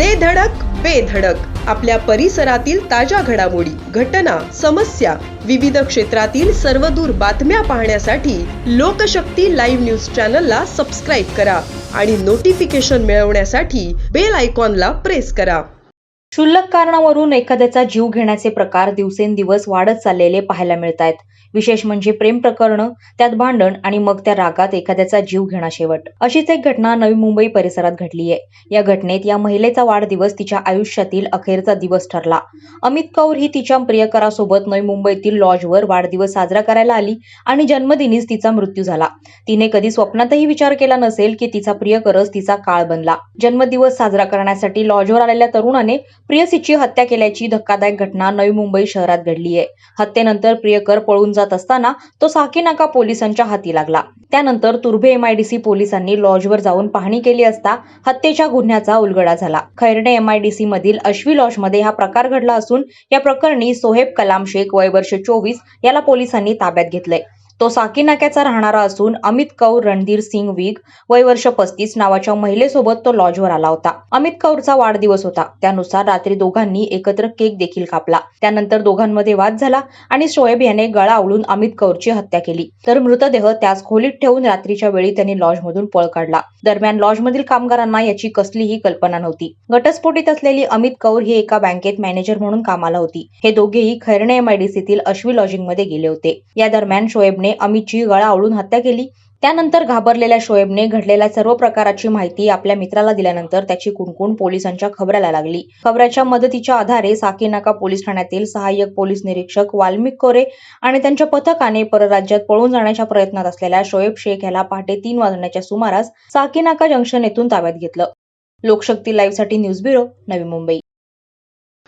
दे धडक बेधडक आपल्या परिसरातील ताज्या घडामोडी घटना समस्या विविध क्षेत्रातील सर्वदूर बातम्या पाहण्यासाठी लोकशक्ती लाईव्ह न्यूज चॅनलला सबस्क्राईब करा आणि नोटिफिकेशन मिळवण्यासाठी बेल आयकॉनला प्रेस करा. क्षुल्लक कारणावरून एखाद्याचा जीव घेण्याचे प्रकार दिवसेंदिवस वाढत चाललेले पाहायला मिळत आहेत विशेष म्हणजे प्रेम प्रकरण त्यात भांडण आणि मग त्या रागात एखाद्याचा जीव घेणा शेवट. अशीच एक घटना नवी मुंबई परिसरात घडली आहे. या घटनेत या महिलेचा वाढदिवस तिच्या आयुष्यातील अखेरचा दिवस ठरला. अमित कौर ही तिच्या प्रियकरासोबत नवी मुंबईतील लॉजवर वाढदिवस साजरा करायला आली आणि जन्मदिनीच तिचा मृत्यू झाला. तिने कधी स्वप्नातही विचार केला नसेल की तिचा प्रियकरच तिचा काळ बनला. जन्मदिवस साजरा करण्यासाठी लॉजवर आलेल्या तरुणाने प्रियसीची हत्या केल्याची धक्कादायक घटना नवी मुंबई शहरात घडली आहे. हत्येनंतर प्रियकर पळून जात असताना तो साकीनाका पोलिसांच्या हाती लागला. त्यानंतर तुर्भे एमआयडीसी पोलिसांनी लॉजवर जाऊन पाहणी केली असता हत्येच्या गुन्ह्याचा उलगडा झाला. खैरणे एमआयडीसी मधील अश्वी लॉजमध्ये हा प्रकार घडला असून या प्रकरणी सोहेब कलाम शेख वय वर्ष चोवीस याला पोलिसांनी ताब्यात घेतलंय. तो साकीनाक्याचा राहणारा असून अमित कौर रणधीर सिंग विग वय वर्ष पस्तीस नावाच्या महिलेसोबत तो लॉजवर आला होता. अमित कौरचा वाढदिवस होता. त्यानुसार रात्री दोघांनी एकत्र केक देखील कापला. त्यानंतर दोघांमध्ये वाद झाला आणि शोएब याने गळा आवळून अमित कौरची हत्या केली. तर मृतदेह त्याच खोलीत ठेवून रात्रीच्या वेळी त्यांनी लॉजमधून पळ काढला. दरम्यान लॉजमधील कामगारांना याची कसलीही कल्पना नव्हती. घटस्फोटीत असलेली अमित कौर ही एका बँकेत मॅनेजर म्हणून कामाला होती. हे दोघेही खैरणे एमआयडीसीतील अश्वी लॉजिंगमध्ये गेले होते. या दरम्यान शोएबने अमितची गळा आवळून हत्या केली. त्यानंतर घाबरलेल्या शोएबने घडलेल्या सर्व प्रकाराची माहिती आपल्या मित्राला दिल्यानंतर त्याची कुणकुण पोलिसांच्या खबराला लागली. खबऱ्याच्या मदतीच्या आधारे साकीनाका पोलीस ठाण्यातील सहाय्यक पोलीस निरीक्षक वाल्मिक कोरे आणि त्यांच्या पथकाने परराज्यात पळून जाण्याच्या प्रयत्नात असलेल्या शोएब शेख याला पहाटे तीन वाजण्याच्या सुमारास साकीनाका जंक्शन येथून ताब्यात घेतलं. लोकशक्ती लाईव्हसाठी न्यूज ब्युरो नवी मुंबई.